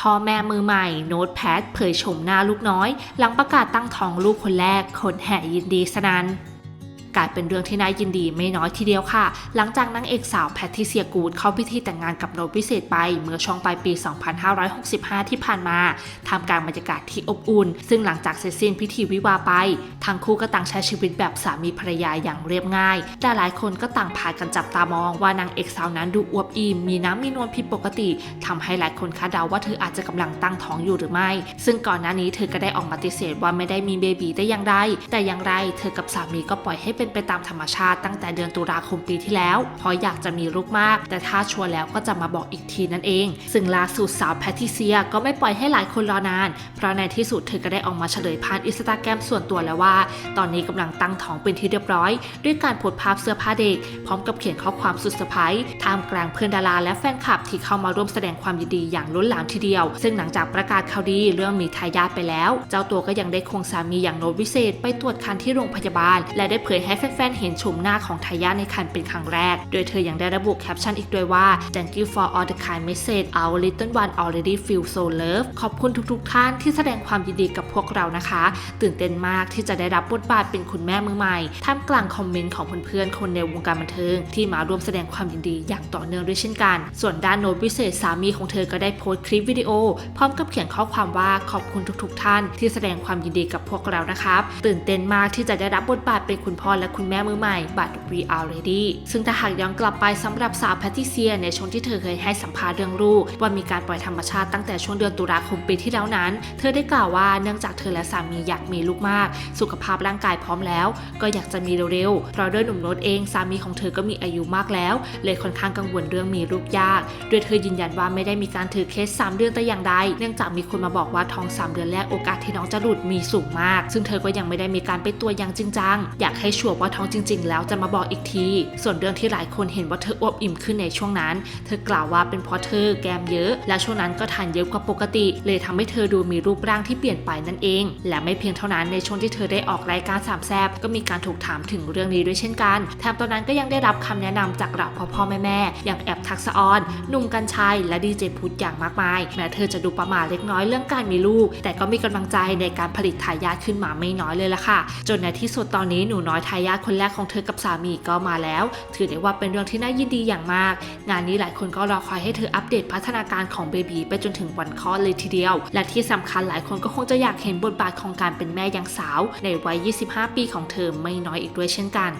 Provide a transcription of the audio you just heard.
พ่อแม่มือใหม่โน้ตแพดเผยชมหน้าลูกน้อย หลังประกาศตั้งท้องลูกคนแรกคนแห่ยินดีสนั่น กลายเป็นเรื่องที่น่ายินดีไม่น้อยทีเดียวค่ะ หลังจากนางเอกสาวแพทริเซียกูดเข้าพิธีแต่งงานกับโน้ตวิเศษไป เมื่อช่วงปลายปี 2565 ที่ผ่านมาทำการบรรยากาศที่อบอุ่น ซึ่งหลังจากเสร็จสิ้นพิธีวิวาไป ทั้งคู่ก็ต่างใช้ชีวิตแบบสามีภรรยาอย่างเรียบง่าย แต่หลายคนก็ต่างพากันจับตามองว่านางเอกสาวนั้นดูอวบอิ่มมีน้ำมีนวลผิดปกติทำให้หลายคนคาดเดาว่าเธออาจจะกำลังตั้งท้องอยู่หรือไม่ ซึ่งก่อนหน้านี้เธอก็ได้ออกมาปฏิเสธว่าไม่ได้มีเบบีแต่อย่างใดแต่อย่างไร เธอกับสามีก็ปล่อยให้เป็นไปตามธรรมชาติตั้งแต่เดือนตุลาคมปีที่แล้ว เพราะอยากจะมีลูกมาก แต่ถ้าชัวร์แล้วก็จะมาบอกอีกทีนั่นเอง ซึ่งล่าสุดสาวแพทิเซียก็ไม่ปล่อยให้หลายคนรอนาน เพราะในที่สุดเธอก็ได้ออกมาเฉลยผ่านอินสตาแกรมส่วนตัวแล้วว่า ตอนนี้กำลังตั้งท้องเป็นที่เรียบร้อย ด้วยการโพสภาพเสื้อผ้าเด็ก พร้อมกับเขียนข้อความสุดเซอร์ไพรส์ท่ามกลางเพื่อนดาราและแฟนคลับที่เข้ามาร่วมแสดงความยินดีอย่างล้นหลามทีเดียว ซึ่งหลังจากประกาศข่าวดีเรื่องมีทายาทไปแล้ว เจ้าตัวก็ยังได้ควงสามีอย่างโนตวิเศษ ไปตรวจคันที่โรงพยาบาล และได้เผยให้ให้แฟนๆ เห็นชมหน้าของทายาทในคันเป็นครั้งแรก โดยเธอยังได้ระบุแคปชั่นอีกด้วยว่า thank you for all the kind message our little one already feel so love ขอบคุณทุกๆ ท่านที่แสดงความยินดีกับพวกเรานะคะ ตื่นเต้นมากที่จะได้รับบทบาทเป็นคุณแม่มือใหม่ ท่ามกลางคอมเมนต์ของเพื่อนๆ คนในวงการบันเทิง ที่มาร่วมแสดงความยินดีอย่างต่อเนื่องด้วยเช่นกัน ส่วนด้านโน้ตวิเศษสามีของเธอก็ได้โพสต์คลิปวิดีโอ พร้อมกับเขียนข้อความว่าขอบคุณทุกๆ ท่าน ที่แสดงความยินดีกับพวกเรานะครับ ตื่นเต้นมากที่จะได้รับบทบาทเป็นคุณพ่อและคุณแม่มือใหม่ but we are ready ซึ่งถ้าหากย้อนกลับไปสำหรับสาวแพทิเซียในช่วงที่เธอเคยให้สัมภาษณ์เรื่องลูกว่ามีการปล่อยธรรมชาติตั้งแต่ช่วงเดือนตุลาคมปีที่แล้วนั้น เธอได้กล่าวว่าเนื่องจากเธอและสามีอยากมีลูกมาก สุขภาพร่างกายพร้อมแล้ว ก็อยากจะมีเร็วๆเพราะด้วยหนุ่มโน้ตเองสามีของเธอก็มีอายุมากแล้ว เลยค่อนข้างกังวลเรื่องมีลูกยากโดยเธอยืนยันว่าไม่ได้มีการถือเคส 3 เดือนแต่อย่างใด เนื่องจากมีคนมาบอกว่าท้อง 3 เดือนแรกโอกาสที่น้องจะหลุดมีสูงมาก ซึ่งเธอก็ยังไม่ได้มีการไปตรวอย่างจริงจังอยากให้ชัวร์ว่าท้องจริง ๆ แล้วจะมาบอกอีกที ส่วนเรื่องที่หลายคนเห็นว่าเธออวบอิ่มขึ้นในช่วงนั้น เธอกล่าวว่าเป็นเพราะเธอแกมเยอะ และช่วงนั้นก็ทานเยอะกว่าปกติ เลยทำให้เธอดูมีรูปร่างที่เปลี่ยนไปนั่นเอง และไม่เพียงเท่านั้นในช่วงที่เธอได้ออกรายการสามแซบก็มีการถูกถามถึงเรื่องนี้ด้วยเช่นกันแถมตอนนั้นก็ยังได้รับคำแนะนำจากเหล่าพ่อพ่อแม่แม่อย่างแอบทักษออนหนุ่มกัญชัยและดีเจพุทธอย่างมากมายแม้เธอจะดูประมาทเล็กน้อยเรื่องการมีลูก แต่ก็มีกำลังใจในการผลิตทายาทขึ้นมาไม่น้อยเลยล่ะค่ะ จนในที่สุดตอนนี้หนูน้อยทายาทคนแรกของเธอกับสามีก็มาแล้ว ถือได้ว่าเป็นเรื่องที่น่ายินดีอย่างมาก งานนี้หลายคนก็รอคอยให้เธออัปเดตพัฒนาการของเบบีไปจนถึงวันคลอดเลยทีเดียว และที่สำคัญหลายคนก็คงจะอยากเห็นบทบาทของการเป็นแม่ยังสาว ในวัย 25 ปีของเธอไม่น้อยอีกด้วยเช่นกัน